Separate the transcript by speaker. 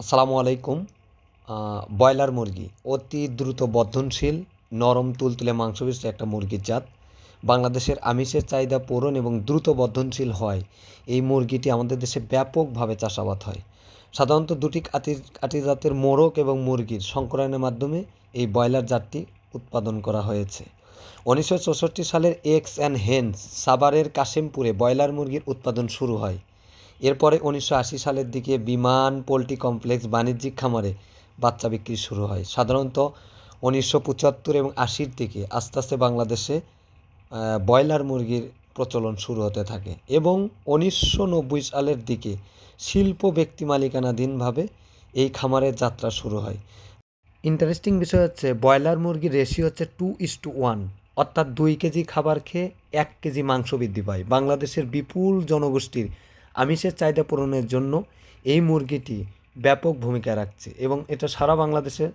Speaker 1: আসসালামু আলাইকুম। ব্রয়লার মুরগি। অতি দ্রুত বর্ধনশীল, নরম, তুলতুলে মাংসবিষ্ট একটা মুরগির জাত। বাংলাদেশের আমিষের চাহিদা পূরণ এবং দ্রুত বর্ধনশীল হয়। এই মুরগিটি আমাদের দেশে ব্যাপকভাবে চাষাবাদ হয়। সাধারণত দুটি কাটি কাটি জাতের মোরগ এবং মুরগির সংকরণের মাধ্যমে এই ব্রয়লার জাতটি উৎপাদন করা হয়েছে। উনিশশো চৌষট্টি সালের এক্স অ্যান্ড হেন্স সাভারের কাশিমপুরে ব্রয়লার মুরগির উৎপাদন শুরু হয়। এরপরে উনিশশো আশি সালের দিকে বিমান পোলট্রি কমপ্লেক্স বাণিজ্যিক খামারে বাচ্চা বিক্রি শুরু হয়। সাধারণত উনিশশো পঁচাত্তর এবং আশির দিকে আস্তে আস্তে বাংলাদেশে ব্রয়লার মুরগির প্রচলন শুরু হতে থাকে এবং উনিশশো নব্বই সালের দিকে শিল্প ব্যক্তি মালিকানাধীনভাবে এই খামারের যাত্রা শুরু হয়। ইন্টারেস্টিং বিষয় হচ্ছে ব্রয়লার মুরগির রেশিও হচ্ছে টু ইস টু ওয়ান অর্থাৎ দুই কেজি খাবার খেয়ে এক কেজি মাংস বৃদ্ধি পায়। বাংলাদেশের বিপুল জনগোষ্ঠীর আমিষের চাহিদা পূরণের জন্য এই মুরগিটি ব্যাপক ভূমিকা রাখছে এবং এটা সারা বাংলাদেশে